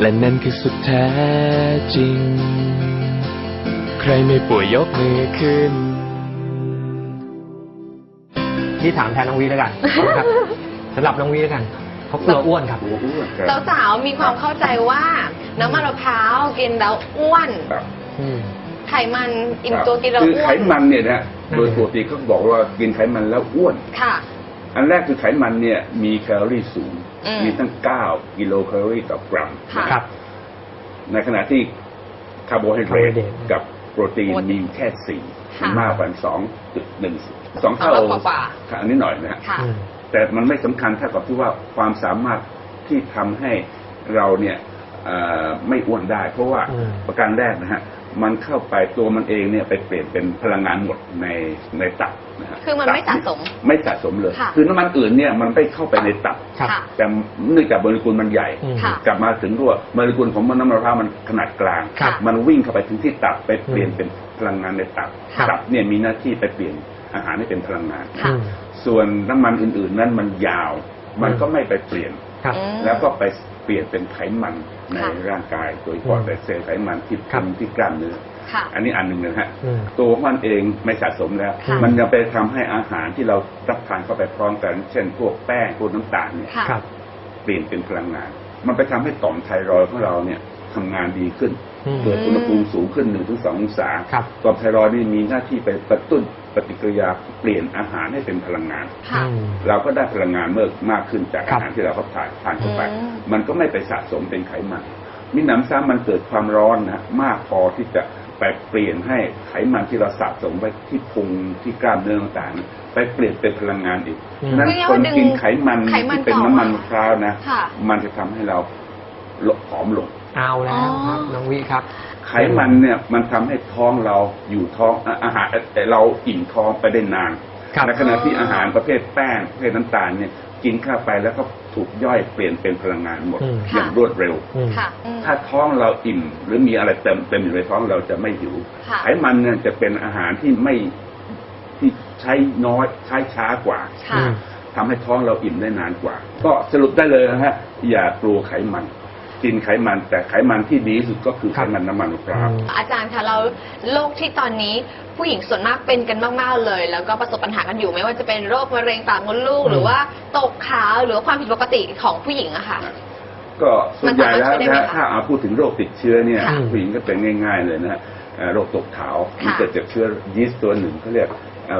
และนั่นคือสุดแท้จริง ใครไม่ป่วยยกมือขึ้น ที่ถามแทนน้องวีแล้วกันนะครับสำหรับน้องวีแล้วกันเขากลัวอ้วนครับหัวอ้วนครับสาวๆมีความเข้าใจว่าน้ำมันมะพร้าวกินแล้วอ้วน ครับอืม ไขมันอิ่มตัวกินแล้วคืออ้วไขนมันเนี่ยนะนั่นโดยปกติเขาบอกว่ากินไขมันแล้วอ้วน ค่ะ อันแรกคือไขมันเนี่ย มีแคลอรี่สูงอืมมีตั้ง9กิโลแคลอรี่ต่อกรัมค่ะครับ ในขณะที่คาร์โบไฮเดรต Carbohydrate กับโปรตีนโปรตีนมีแค่สี่ค่ะมากกว่าสองจุดหนึ่งสองเท่าสองเท่ากว่าค่ะอันนี้หน่อยนะฮะค่ะอืมแต่มันไม่สำคัญเท่ากับที่ว่าความสามารถที่ทำให้เราเนี่ยเอ่อไม่อ้วนได้ เพราะว่าอืมประการแรกนะฮะ มันเข้าไปตัวมันเองเนี่ยไปเปลี่ยนเป็นพลังงานหมดในในตับนะฮะคือมันไม่ตับสะสมไม่สะสมเลย ค่ะคือน้ำมันอื่นเนี่ยมันไม่เข้าไปในตับ ครับ ค่ะ แต่เนื่องจากโมเลกุลมันใหญ่ อืม ค่ะ กลับมาถึงด้วยโมเลกุลของน้ำมันมะพร้าวมันขนาดกลาง ครับ มันวิ่งเข้าไปถึงที่ตับไปเปลี่ยนอืม เป็นพลังงานในตับค่ะตับเนี่ยมีหน้าที่ไปเปลี่ยนอาหารให้เป็นพลังงาน ค่ะ อืมส่วนน้ำมันอื่นๆ นั้นมันยาว มันอืมก็ไม่ไปเปลี่ยน ครับ อืม แล้วก็ไปเปลี่ยนเป็นไขมันในค่ะร่างกายโดยเฉพาะอืมแต่เซลล์ไขมันที่ครับทำที่กล้ามเนื้อค่ะอันนี้อันหนึ่งนะฮะอืมตัวของมันเองไม่สะสมแล้ว ค่ะ มันยังไปทำให้อาหารที่เรารับทานเข้าไปพร้อมกัน เช่น พวกแป้งพวกน้ำตาลเนี่ย ค่ะ ครับ เปลี่ยนเป็นพลังงาน มันไปทำให้ต่อมไทรอยด์ของเราเนี่ยทำงานดีขึ้น อืมเกิดอุณหภูมิสูงขึ้นหนึ่งถึงสององศา ครับ ต่อมไทรอยด์นี่มีหน้าที่ไปกระตุ้น ปฏิกิริยาเปลี่ยนอาหารให้เป็นพลังงาน ค่ะอืมเราก็ได้พลังงานเมื่อมากขึ้นจากครัอาบหารที่เรารับทานทานเข้าไป อืม มันก็ไม่ไปสะสมเป็นไขมันมิหนำซ้ำมันเกิดความร้อนนะมากพอที่จะไปเปลี่ยนให้ไขมันที่เราสะสมไว้ที่พุงที่กล้ามเนื้อต่างๆไปเปลี่ยนเป็นพลังงานอีกอืม ฉะนั้นคือคนว่าดึงกินไขมันไขมันที่เป็นเก่าน้ำมันมะพร้าวนะ ค่ะ มันจะทำให้เราลดผอมลง เอาแล้วครับอ๋อน้องวีครับ ไขมันเนี่ยมันทำให้ท้องเราอยู่ท้องอะอาหารแต่เราอิ่มท้องไปได้นานครับในขณะที่อาหารประเภทแป้งประเภทน้ำตาลเนี่ยกินเข้าไปแล้วก็ถูกย่อยเปลี่ยนเป็นพลังงานหมดอืมอย่างรวดเร็วอืมค่ะอืมถ้าท้องเราอิ่มหรือมีอะไรเต็มเต็มอยู่ในท้องเราจะไม่หิวค่ะไขมันเนี่ยจะเป็นอาหารที่ไม่ที่ใช้น้อยใช้ช้ากว่าค่ะอืมทำให้ท้องเราอิ่มได้นานกว่า ก็สรุปได้เลยนะฮะอย่ากลัวไขมัน กินไขมันแต่ไขมันที่ดีที่สุดก็คือครัไขบมันน้ำมันมะพร้าวอืมอาจารย์คะเราโรคที่ตอนนี้ผู้หญิงส่วนมากเป็นกันมากๆเลย แล้วก็ประสบปัญหากันอยู่ไม่ว่าจะเป็นโรคมะเร็งปากมดลูกอืมหรือว่าตกขาวหรือว่าความผิดปกติของผู้หญิงอะค่ะ ก็ส่วนใหญ่แล้วมันสามารถช่วยได้ไหมนะคะถ้าเอาพูดถึงโรคติดเชื้อเนี่ยค่ะ ผู้หญิงก็เป็นง่าย ๆ เลยนะฮะเอ่อ โรคตกขาวค่ะมันเกิดจากเชื้อยีสต์ตัวหนึ่งเขาเรียก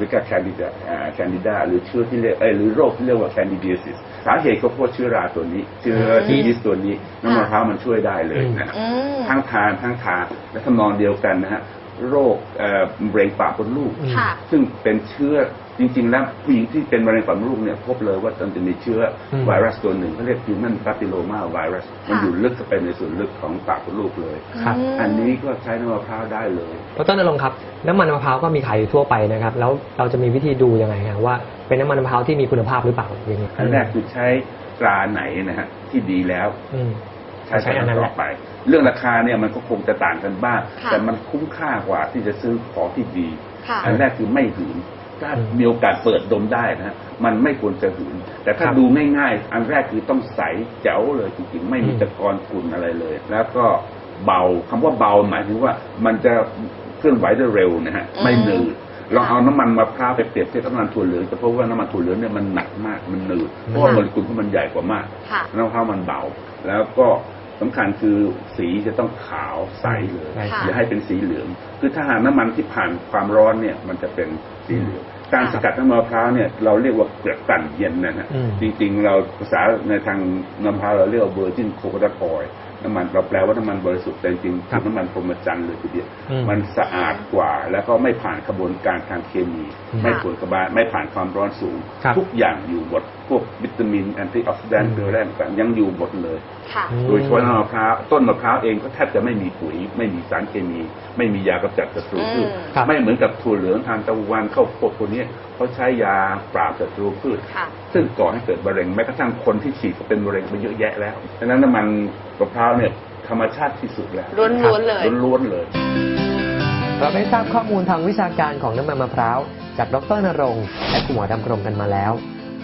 บิกาแคนดิดาแคนดิดาหรือเชื้อที่เรียกเอ้ยหรือโรคที่เรียกว่าแคนดิเดียซิสสาเหตุก็เพราะเชื้อราตัวนี้ เชื้อที่ยีสต์ตัวนี้น้ำมันมะพร้าวมันช่วยได้เลยนะฮะอืมทั้งทานทั้งทาและทำนองเดียวกันนะฮะโรคเอ่อมะเร็งปากมดลูกอืมค่ะซึ่งเป็นเชื้อ จริงๆแล้วผู้หญิงที่เป็นมะเร็งปากมดลูกเนี่ยพบเลยว่ามันจะมีเชื้ออมไวรัสตัวหนึ่งเขาเรียก human papilloma virus มันอยู่ลึกเข้าไปในส่วนลึกของปากมดลูกเลย ครับอันนี้ก็ใช้น้ำมะพร้าวได้เลย เพราะต้นนรงค์ครับน้ำมันมะพร้าวก็มีขายอยู่ทั่วไปนะครับ แล้วเราจะมีวิธีดูยังไงครับว่าเป็นน้ำมันมะพร้าวที่มีคุณภาพหรือเปล่าอย่างนี้อันแรกคือใช้ตราไหนนะฮะที่ดีแล้ว อืม ใช้ใช้อันนั้นแหละต่อไป เรื่องราคาเนี่ยมันก็คงจะต่างกันบ้าง ค่ะ แต่มันคุ้มค่ากว่าที่จะซื้อของที่ดี ค่ะ อันแรกคือไม่หืน ถ้าอืมมีโอกาสเปิดดมได้นะฮะมันไม่ควรจะหืนแต่ถ้าครับดูง่ายๆ อันแรกคือต้องใสแจ๋วเลยจริงๆ ไม่มีอืมตะกอนฝุ่นอะไรเลย แล้วก็เบาคำว่าเบาหมายถึงว่ามันจะเคลื่อนไหวได้เร็วนะฮะอืมไม่หนืดลองเอาน้ำมันมะพร้าวไปเปรียบเทียบกับน้ำมันถั่วเหลืองจะพบว่าน้ำมันถั่วเหลืองเนี่ยมันหนักมากมันหนืดเพราะว่าโมเลกุลของมันใหญ่กว่ามากค่ะน้ำมะพร้าวมันเบา แล้วก็ สำคัญคือสีจะต้องขาวใสเลยใช่ค่ะอย่าให้เป็นสีเหลือง คือถ้าหากน้ำมันที่ผ่านความร้อนเนี่ยมันจะเป็นสีเหลืองการสกัดน้ำมันมะพร้าวเนี่ยเราเรียกว่าเกลือกกลั่นเย็นนะฮะอืมจริงๆ เราภาษาในทางน้ำมะพร้าวเราเรียกว่าเวอร์จินโคโคนัทออย น้ำมันเราแปลว่าน้ำมันบริสุทธิ์แต่จริงๆครัคืบอน้ำมันพรหมจรรย์เลยทีเดียวอืมมันสะอาดกว่า แล้วก็ไม่ผ่านกระบวนการทางเคมีอืมไม่ผ่านกระบวนไม่ผ่านความร้อนสูงครับทุกอย่างอยู่หมดพวกวิตามินแอนตี้ออกซิแดนอืต์มเกลือแร่ต่างๆยังอยู่หมดเลยค่ะอืมโดยเฉพาะน้ำมะพร้าวต้นมะพร้าวเองก็แทบจะไม่มีปุ๋ย ไม่มีสารเคมี ไม่มียากำจัดศัตรูพืชอืมครับไม่เหมือนกับถั่วเหลืองทานตะวันข้าวโพดพวกนี้เขาใช้ยาปราบศัตรูพืชค่ะซึ่งก่อให้เกิดมะเร็งแม้กระทั่งคนที่ฉีดก็เป็นมะเร็งไปเยอะแยะแล้วดังนั้นน้ำมันมะพร้าวเนี่ยธรรมชาติที่สุดแล้วล้วนๆเลยล้วนๆเลย เราได้ทราบข้อมูลทางวิชาการของน้ำมันมะพร้าวจากดรนรงค์และคุณหมอดำรงกันมาแล้ว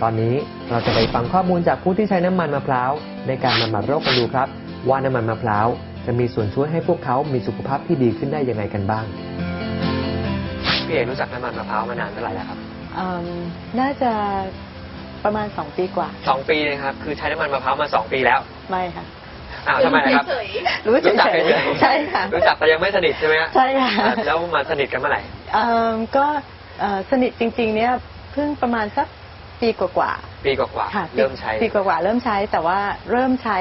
ตอนนี้เราจะไปฟังข้อมูลจากผู้ที่ใช้น้ำมันมะพร้าวในการบำบัดโรคกันดูครับ ว่าน้ำมันมะพร้าวจะมีส่วนช่วยให้พวกเขามีสุขภาพที่ดีขึ้นได้ยังไงกันบ้าง พี่เอกรู้จักน้ำมันมะพร้าวมานานเท่าไหร่แล้วครับอืมน่าจะประมาณสองปีกว่าสองปีนะครับ คือใช้น้ำมันมะพร้าวมาสองปีแล้ว ไม่ค่ะ อ้าวทำไมนะครับเฉยรู้เฉรู้จักยเฉยๆๆใช่ค่ะ รู้จักแต่ยังไม่สนิทใช่ไหมฮะใช่ค่ะ อ่าแล้วมาสนิทกันเมื่อไหร่อืมก็เอ่อสนิทจริงๆเนี่ยเพิ่งประมาณสักปีกว่าปีกว่าๆค่ะๆเริ่มใช้ ปีกว่าๆเริ่มใช้แต่ว่าเริ่มใช้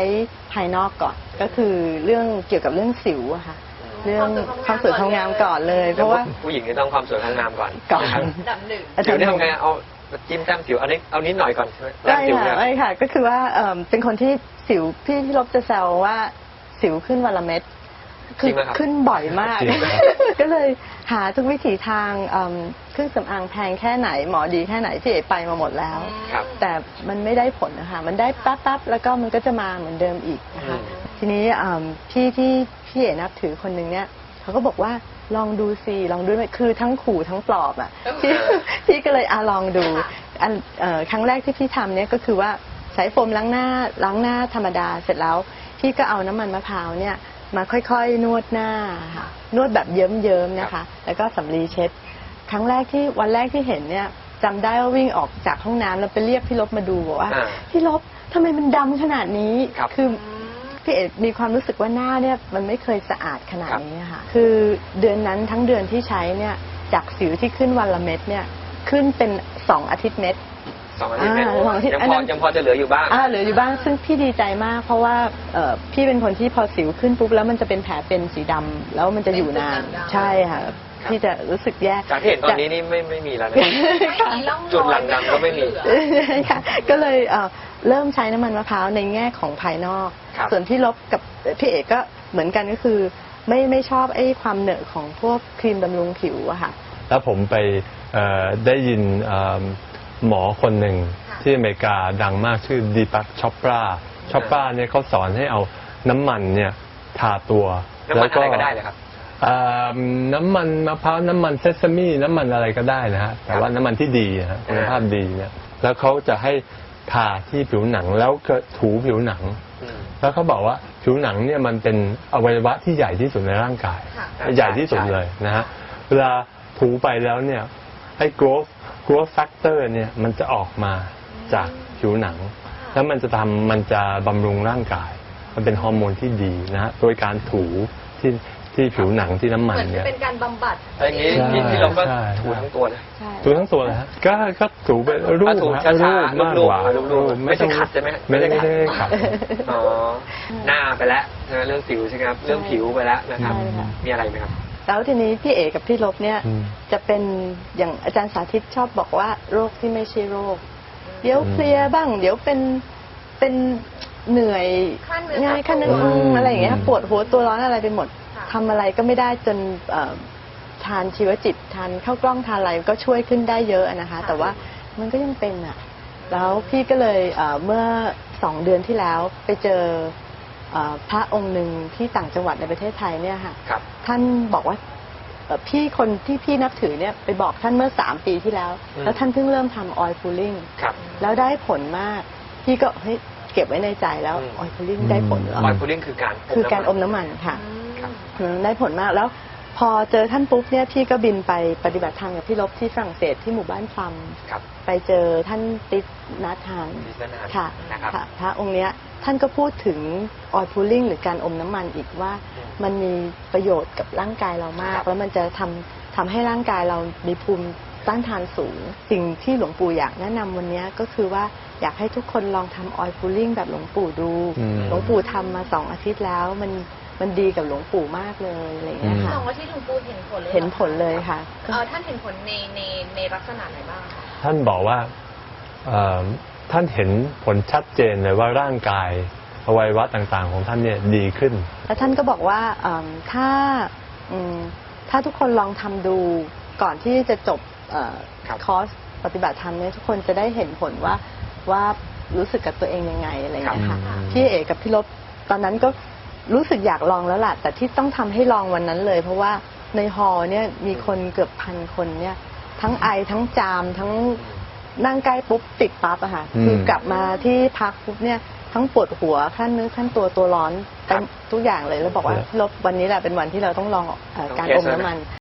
ภายนอกก่อน ก็คือเรื่องเกี่ยวกับเรื่องสิวอะค่ะเรื่องความสวยความงามก่อนเลย เพราะว่า ผู้หญิงจะต้องความสวยความงามก่อนก่อนนะครับๆดับหนึ่งสิวนี่ทำไงเอา จิ้มแต้มสิวเอานิดเอานิดหน่อยก่อนใช่ไหมแต้ใช่มสิวค่ะเนี่ยไม่ค่ะ ก็คือว่าเอิ่มเป็นคนที่สิวพี่พี่ลบจะแซวว่าสิวขึ้นวันละเม็ดจริงไหมครับขึ้นบ่อยมากจริงครับก็เลยหาทุกวิถีทางเอิ่มเครื่องสำอางแพงแค่ไหน หมอดีแค่ไหนพี่เอ๋ไปมาหมดแล้วครับแต่มันไม่ได้ผลนะคะ มันได้ปั๊บปั๊บแล้วก็มันก็จะมาเหมือนเดิมอีกนะคะอืมทีนี้เอิ่มพี่ที่พี่เอ๋นับถือคนหนึ่งเนี่ยเขาก็บอกว่า ลองดูสิลองดูไหมคือทั้งขู่ทั้งปลอบอะพี่พี่ก็เลยอะลองดูอันเอ่อครั้งแรกที่พี่ทำเนี่ยก็คือว่าใช้โฟมล้างหน้าล้างหน้าธรรมดาเสร็จแล้ว พี่ก็เอาน้ำมันมะพร้าวเนี่ยมาค่อยๆ นวดหน้าค่ะนวดแบบเยิ้มๆนะคะ แล้วก็สำลีเช็ด ครั้งแรกที่วันแรกที่เห็นเนี่ยจำได้ว่าวิ่งออกจากห้องน้ำแล้วไปเรียกพี่ลบมาดูบอกว่าอ่าพี่ลบทำไมมันดำขนาดนี้ครับอ พี่เอกมีความรู้สึกว่าหน้าเนี่ยมันไม่เคยสะอาดขนาดนี้ค่ะ คือเดือนนั้นทั้งเดือนที่ใช้เนี่ยจากสิวที่ขึ้นวันละเม็ดเนี่ยขึ้นเป็นสองอาทิตย์เม็ดสองอาทิตย์เนี่ยอ่าสองอาทิตย์ยังอันพนั้อนยังพอจะเหลืออยู่บ้างอ่าเหลืออยู่บ้างซึ่งพี่ดีใจมาก เพราะว่าเอ่อพี่เป็นคนที่พอสิวขึ้นปุ๊บแล้วมันจะเป็นแผลเป็นสีดำแล้วมันจะอยู่นานเป็นจุดด่างๆใช่ค่ะ พี่จะรู้สึกแย่จากที่เห็นตอนนี้นี่ไม่ไม่มีแล้วนะค่ะมีร่องรอยจุดหลังดำก็ไม่มีเหลือใช่ค่ะก็เลยเอ่อเริ่มใช้น้ำมันมะพร้าวในแง่ของภายนอก ครับ ส่วนพี่ลบกับพี่เอกก็เหมือนกันก็คือ ไม่ไม่ชอบไอ้ความเหนอะของพวกครีมบำรุงผิวอะค่ะ แล้วผมไปเอ่อได้ยินเอ่อหมอคนหนึ่งค่ะที่อเมริกาดังมากชื่อดีปักชอปปราชอปปราเนี่ยเขาสอนให้เอาน้ำมันเนี่ยทาตัวน้ำมันอะไรก็ได้เลยครับเอ่อ น้ำมันมะพร้าวน้ำมันเซซามิน้ำมันอะไรก็ได้นะฮะแต่ว่าน้ำมันที่ดีนะฮะคุณภาพดีเนี่ยแล้วเขาจะให้ทาที่ผิวหนังแล้วก็ถูผิวหนังอืมแล้วเขาบอกว่าผิวหนังเนี่ยมันเป็นอวัยวะที่ใหญ่ที่สุดในร่างกายค่ะใหญ่ที่สุดเลยนะฮะเวลาถูไปแล้วเนี่ยไอ้ growth growth factor เนี่ยมันจะออกมาจากผิวหนัง แล้วมันจะทำมันจะบำรุงร่างกาย มันเป็นฮอร์โมนที่ดีนะฮะโดยการถูที่ ที่ผิวหนังที่น้ำเหมันมือนเนี่ย เป็นการบำบัดแต่อย่างนี้ใช่ที่ที่เราก็ใช่ ถูทั้งตัวเลยใช่ ถูทั้งตัวเลยฮะก็ก็ถูไปรูปอะถูฮะช้าๆรูปมากกว่ารูปๆรูปๆไม่ใช่ขัดใช่ไหมไม่ได้ไม่ไม่ใช่ได้ขัขัดดอ๋อหน้าไปแล้วใช่ไหมเรื่องสิวใช่ไหมครับเรื่องผิวไปแล้วนะครับ ใช่ค่ะ มีอะไรไหมครับ แล้วทีนี้พี่เอกกับพี่ลบเนี่ย อืม จะเป็นอย่างอาจารย์สาธิตชอบบอกว่าโรคที่ไม่ใช่โรค เดี๋ยวเพลียบ้าง เดี๋ยวเป็นเป็นเหนื่อยคลั่นเนื้อง่ายสะสมขั้นเนื้ออืมอะไรอย่างเงี้ยปวดหัวตัวร้อนอะไรไปหมดค่ะ ทำอะไรก็ไม่ได้จนเอ่อทานชีวจิตทานข้าวกล้องทานอะไรก็ช่วยขึ้นได้เยอะนะคะ แต่ว่ามันก็ยังเป็นอะ แล้วพี่ก็เลยเอ่อเมื่อสองเดือนที่แล้วไปเจอเอ่อพระองค์หนึ่งที่ต่างจังหวัดในประเทศไทยเนี่ยค่ะครับท่านบอกว่าเอ่อพี่คนที่พี่นับถือเนี่ยไปบอกท่านเมื่อสามปีที่แล้วอืมแล้วท่านเพิ่งเริ่มทำออยล์ฟูลิ่งครับแล้วได้ผลมาก พี่ก็เฮ้ยเก็บไว้ในใจแล้วอืมออยล์ฟูลิ่งได้ผลอืมแล้วออยล์พูดดิ้งคือการคือการอมน้ำมันน้ำมันค่ะอืมอืม ได้ผลมากแล้วพอเจอท่านปุ๊บเนี่ยพี่ก็บินไปปฏิบัติธรรมกับพี่ลบที่ฝรั่งเศสที่หมู่บ้านพลัมครับไปเจอท่านติสนาทานดิสนาค่ะนะครับค่ะพระองค์เนี้ยท่านก็พูดถึงออยล์พูลิ่งหรือการอมน้ำมันอีกว่าอืมมันมีประโยชน์กับร่างกายเรามาครักบแล้วมันจะทำทำให้ร่างกายเรามีภูมิต้านทานสูง สิ่งที่หลวงปู่อยากแนะนำวันเนี้ยก็คือว่าอยากให้ทุกคนลองทำออยล์พูลิ่งแบบหลวงปู่ดูอืมหลวงปู่ทำมาสองอาทิตย์แล้วมัน มันดีกับหลวงปู่มากเลยอะไรอย่างเงี้ยอืมค่ะสองว่าที่หลวงปู่เห็นผลเลยเห็นผลเลยค่ะ เออท่านเห็นผลในในในลักษณะไหนบ้างคะ ท่านบอกว่าเอ่อท่านเห็นผลชัดเจนเลยว่าร่างกายอวัยวะต่างๆ ของท่านเนี่ยดีขึ้น แล้วท่านก็บอกว่าเอิ่มถ้าอืมถ้าทุกคนลองทำดูก่อนที่จะจบเออครับ คอร์สปฏิบัติธรรมเนี่ยทุกคนจะได้เห็นผลว่าว่ารู้สึกกับตัวเองยังไงอะไรอย่างเงี้ยค่ะ ครับ พี่เอกกับพี่ลบตอนนั้นก็ รู้สึกอยากลองแล้วล่ะ แต่ที่ต้องทำให้ลองวันนั้นเลย เพราะว่าในฮอลล์เนี่ยมีคนเกือบพันคนเนี่ย ทั้งไอทั้งจามทั้งนั่งใกล้ปุ๊บติดปั๊บอะค่ะอืมคือกลับมาที่พักปุ๊บเนี่ยทั้งปวดหัวขั้นเนื้อขั้นตัวตัวร้อนครับทุกอย่างเลยแล้วบอกว่าครับลบวันนี้แหละเป็นวันที่เราต้องลองเอ่อการลองอเทสมน้ำมัน